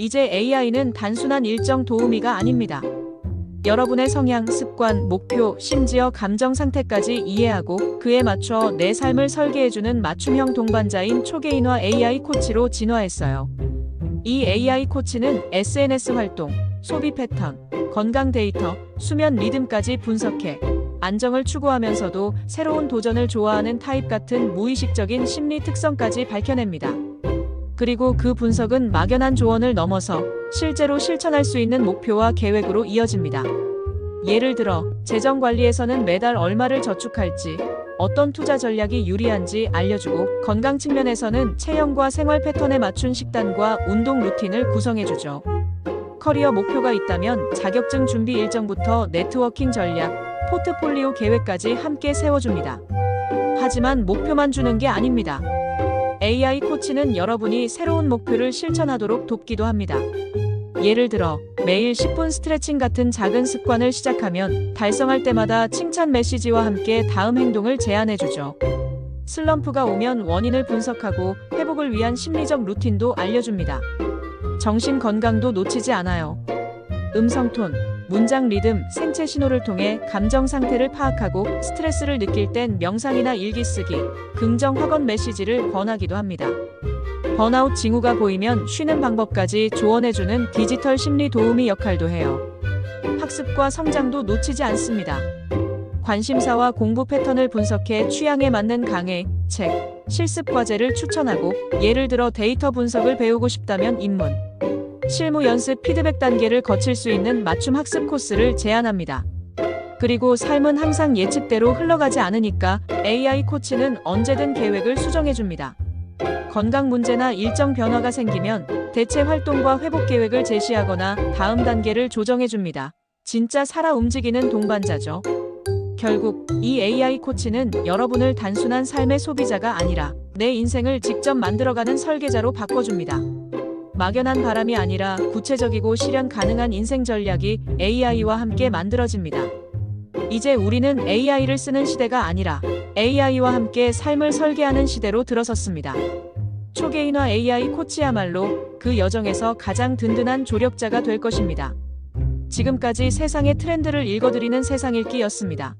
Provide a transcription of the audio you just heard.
이제 AI는 단순한 일정 도우미가 아닙니다. 여러분의 성향, 습관, 목표, 심지어 감정 상태까지 이해하고 그에 맞춰 내 삶을 설계해주는 맞춤형 동반자인 초계인화 AI 코치로 진화했어요. 이 AI 코치는 SNS 활동, 소비 패턴, 건강 데이터, 수면 리듬까지 분석해 안정을 추구하면서도 새로운 도전을 좋아하는 타입 같은 무의식적인 심리 특성까지 밝혀냅니다. 그리고 그 분석은 막연한 조언을 넘어서 실제로 실천할 수 있는 목표와 계획으로 이어집니다. 예를 들어, 재정 관리에서는 매달 얼마를 저축할지, 어떤 투자 전략이 유리한지 알려주고, 건강 측면에서는 체형과 생활 패턴에 맞춘 식단과 운동 루틴을 구성해주죠. 커리어 목표가 있다면 자격증 준비 일정부터 네트워킹 전략, 포트폴리오 계획까지 함께 세워줍니다. 하지만 목표만 주는 게 아닙니다. AI 코치는 여러분이 새로운 목표를 실천하도록 돕기도 합니다. 예를 들어, 매일 10분 스트레칭 같은 작은 습관을 시작하면 달성할 때마다 칭찬 메시지와 함께 다음 행동을 제안해주죠. 슬럼프가 오면 원인을 분석하고 회복을 위한 심리적 루틴도 알려줍니다. 정신 건강도 놓치지 않아요. 음성 톤, 문장 리듬, 생체 신호를 통해 감정 상태를 파악하고 스트레스를 느낄 땐 명상이나 일기 쓰기, 긍정 확언 메시지를 권하기도 합니다. 번아웃 징후가 보이면 쉬는 방법까지 조언해주는 디지털 심리 도우미 역할도 해요. 학습과 성장도 놓치지 않습니다. 관심사와 공부 패턴을 분석해 취향에 맞는 강의, 책, 실습 과제를 추천하고 예를 들어 데이터 분석을 배우고 싶다면 입문, 실무 연습 피드백 단계를 거칠 수 있는 맞춤 학습 코스를 제안합니다. 그리고 삶은 항상 예측대로 흘러가지 않으니까 AI 코치는 언제든 계획을 수정해줍니다. 건강 문제나 일정 변화가 생기면 대체 활동과 회복 계획을 제시하거나 다음 단계를 조정해줍니다. 진짜 살아 움직이는 동반자죠. 결국 이 AI 코치는 여러분을 단순한 삶의 소비자가 아니라 내 인생을 직접 만들어가는 설계자로 바꿔줍니다. 막연한 바람이 아니라 구체적이고 실현 가능한 인생 전략이 AI와 함께 만들어집니다. 이제 우리는 AI를 쓰는 시대가 아니라 AI와 함께 삶을 설계하는 시대로 들어섰습니다. 초계인화 AI 코치야말로 그 여정에서 가장 든든한 조력자가 될 것입니다. 지금까지 세상의 트렌드를 읽어드리는 세상 읽기였습니다.